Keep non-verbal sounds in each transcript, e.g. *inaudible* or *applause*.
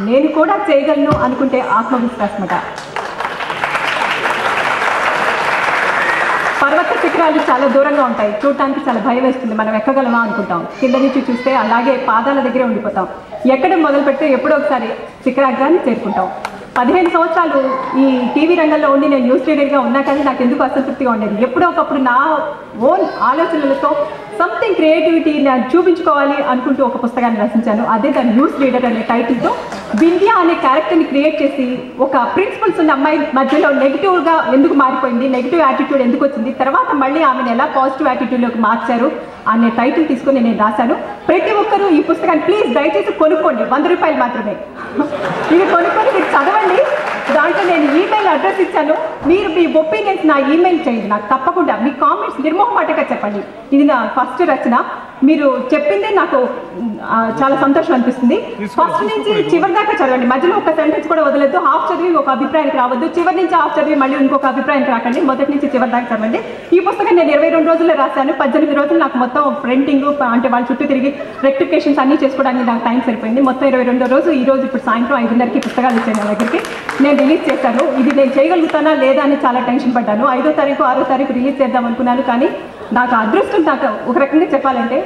నేను కూడా చేయగలను అనుకుంటే ఆత్మవిశ్వాసం పర్వత శిఖరాలు చాలా దూరంగా ఉంటాయి. చూడటానికి చాలా భయం వేస్తుంది. మనం ఎక్కగలమా అనుకుంటాం. కింద నుంచి చూస్తే అలాగే పాదాల దగ్గరే ఉండిపోతాం. ఎక్కడ మొదలు పెడితే ఎప్పుడో ఒకసారి శిఖరాగ్రాన్ని చేరుకుంటాం. పదిహేను సంవత్సరాలు ఈ టీవీ రంగంలో ఉండి నేను న్యూస్ రీడర్గా ఉన్నా కానీ నాకు ఎందుకు అసంతృప్తిగా ఉండేది? ఎప్పుడో ఒకప్పుడు నా ఓన్ ఆలోచనలతో సంథింగ్ క్రియేటివిటీ నేను చూపించుకోవాలి అనుకుంటూ ఒక పుస్తకాన్ని రచించాను. అదే దాని న్యూస్ రీడర్ అనే టైటిల్తో బింద్యా అనే క్యారెక్టర్ని క్రియేట్ చేసి ఒక ప్రిన్సిపల్స్ ఉన్న అమ్మాయి మధ్యలో నెగిటివ్గా ఎందుకు మారిపోయింది? నెగిటివ్ యాటిట్యూడ్ ఎందుకు వచ్చింది? తర్వాత మళ్ళీ ఆమెను ఎలా పాజిటివ్ యాటిట్యూడ్లోకి మార్చారు అనే టైటిల్ తీసుకొని నేను రాశాను. ప్రతి ఒక్కరూ ఈ పుస్తకాన్ని ప్లీజ్ దయచేసి కొనుక్కోండి. వంద రూపాయలు మాత్రమే. *laughs* ఇది కొనుక్కొని మీరు చదవండి దాంట్లో నేను ఈమెయిల్ అడ్రస్ ఇచ్చాను. మీరు మీ ఒపీనియన్స్ నా ఈమెయిల్ చేయండి. నాకు తప్పకుండా మీ కామెంట్స్ నిర్మోహమాటగా చెప్పండి. ఇది నా ఫస్ట్ రచన. మీరు చెప్పిందే నాకు చాలా సంతోషం అనిపిస్తుంది. ఫస్ట్ నుంచి చివరి దాకా చదవండి. మధ్యలో ఒక సెంటెన్స్ కూడా వదలొద్దు. హాఫ్ చదివి ఒక అభిప్రాయానికి రావద్దు. చివరి నుంచి హాఫ్ చదివి మళ్ళీ ఇంకొక అభిప్రాయానికి రాకండి. మొదటి నుంచి చివరి దాకా చదవండి. ఈ పుస్తకం నేను ఇరవై రెండు రోజుల్లో రాశాను. పద్దెనిమిది రోజులు నాకు మొత్తం ప్రింటింగ్ అంటే వాళ్ళ చుట్టూ తిరిగి రెక్టిఫికేషన్స్ అన్ని చేసుకోవడానికి నాకు టైం సరిపోయింది. మొత్తం ఇరవై రెండో రోజు ఈ రోజు ఇప్పుడు సాయంత్రం ఐదున్నరకి పుస్తకాలు ఇచ్చాను నా దగ్గరికి. నేను రిలీజ్ చేశాను. ఇది నేను చేయగలుగుతానా లేదా అని చాలా టెన్షన్ పడ్డాను. ఐదో తారీఖు ఆరో తారీఖు రిలీజ్ చేద్దాం అనుకున్నాను కానీ నాకు అదృష్టం నాకు ఒక రకంగా చెప్పాలంటే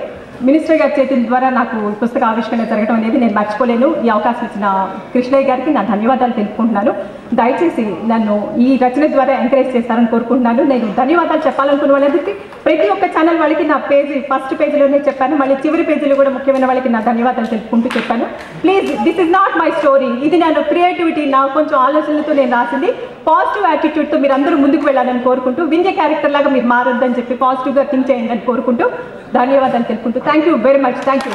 మినిస్టర్ గారి చేతుల ద్వారా నాకు పుస్తక ఆవిష్కరణ జరగడం అనేది నేను మర్చిపోలేను. ఈ అవకాశం ఇచ్చిన కృష్ణయ్య గారికి నా ధన్యవాదాలు తెలుపుకుంటున్నాను. దయచేసి నన్ను ఈ రచన ద్వారా ఎంకరేజ్ చేస్తారని కోరుకుంటున్నాను. నేను ధన్యవాదాలు చెప్పాలనుకున్న వాళ్ళకి ప్రతి ఒక్క ఛానల్ వాళ్ళకి నా పేజీ ఫస్ట్ పేజీలోనే చెప్పాను. మళ్ళీ చివరి పేజీలో కూడా ముఖ్యమైన వాళ్ళకి నా ధన్యవాదాలు తెలుపుకుంటూ చెప్పాను. Please this is not my story ఇది నేను క్రియేటివిటీ నా కొంచెం ఆలోచనలతో నేను రాసింది. పాజిటివ్ యాటిట్యూడ్తో మీరు అందరూ ముందుకు వెళ్ళాలని కోరుకుంటూ వింజ క్యారెక్టర్ లాగా మీరు మారొద్దని చెప్పి పాజిటివ్గా థింక్ చేయండి అని కోరుకుంటూ ధన్యవాదాలు తెలుపుకుంటూ thank you very much thank you